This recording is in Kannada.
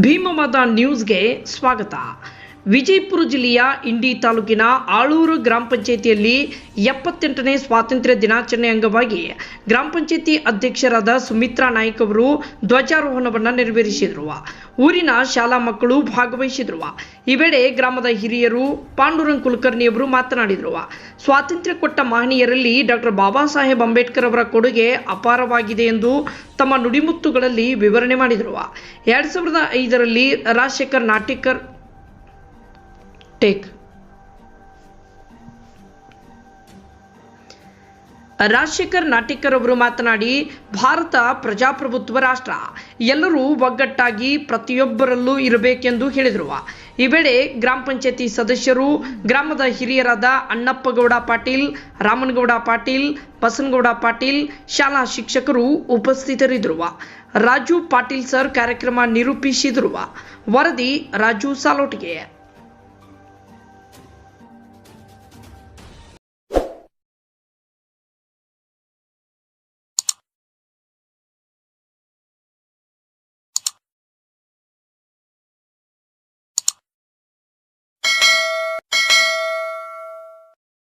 ಭೀಮವಾದ ನ್ಯೂಸ್ಗೆ ಸ್ವಾಗತ. ವಿಜಯಪುರ ಜಿಲ್ಲೆಯ ಇಂಡಿ ತಾಲೂಕಿನ ಆಳೂರು ಗ್ರಾಮ ಪಂಚಾಯಿತಿಯಲ್ಲಿ ಎಪ್ಪತ್ತೆಂಟನೇ ಸ್ವಾತಂತ್ರ್ಯ ದಿನಾಚರಣೆ ಅಂಗವಾಗಿ ಗ್ರಾಮ ಪಂಚಾಯಿತಿ ಅಧ್ಯಕ್ಷರಾದ ಸುಮಿತ್ರಾ ನಾಯ್ಕ್ ಅವರು ಧ್ವಜಾರೋಹಣವನ್ನು ನೆರವೇರಿಸಿದರು. ಊರಿನ ಶಾಲಾ ಮಕ್ಕಳು ಭಾಗವಹಿಸಿದರು. ಈ ವೇಳೆ ಗ್ರಾಮದ ಹಿರಿಯರು ಪಾಂಡುರಂಗ್ ಕುಲಕರ್ಣಿಯವರು ಮಾತನಾಡಿದರು. ಸ್ವಾತಂತ್ರ್ಯ ಕೊಟ್ಟ ಮಹನೀಯರಲ್ಲಿ ಡಾಕ್ಟರ್ ಬಾಬಾ ಸಾಹೇಬ್ ಅಂಬೇಡ್ಕರ್ ಅವರ ಕೊಡುಗೆ ಅಪಾರವಾಗಿದೆ ಎಂದು ತಮ್ಮ ನುಡಿಮುತ್ತುಗಳಲ್ಲಿ ವಿವರಣೆ ಮಾಡಿದರು. ಎರಡ್ ಸಾವಿರದ ಐದರಲ್ಲಿ ರಾಜಶೇಖರ್ ನಾಟಿಕರ್ ಟೇಕ್ ರಾಜಶೇಖರ್ ನಾಟಿಕರೊಬ್ಬರು ಮಾತನಾಡಿ, ಭಾರತ ಪ್ರಜಾಪ್ರಭುತ್ವ ರಾಷ್ಟ್ರ. ಎಲ್ಲರೂ ಒಗ್ಗಟ್ಟಾಗಿ ಪ್ರತಿಯೊಬ್ಬರಲ್ಲೂ ಇರಬೇಕೆಂದು ಹೇಳಿದರು. ಈ ವೇಳೆ ಗ್ರಾಮ ಪಂಚಾಯತಿ ಸದಸ್ಯರು, ಗ್ರಾಮದ ಹಿರಿಯರಾದ ಅಣ್ಣಪ್ಪಗೌಡ ಪಾಟೀಲ್, ರಾಮನಗೌಡ ಪಾಟೀಲ್, ಬಸನಗೌಡ ಪಾಟೀಲ್, ಶಾಲಾ ಶಿಕ್ಷಕರು ಉಪಸ್ಥಿತರಿದ್ದರು. ರಾಜು ಪಾಟೀಲ್ ಸರ್ ಕಾರ್ಯಕ್ರಮ ನಿರೂಪಿಸಿದರು. ವರದಿ ರಾಜು ಸಾಲೋಟಿಗೆ.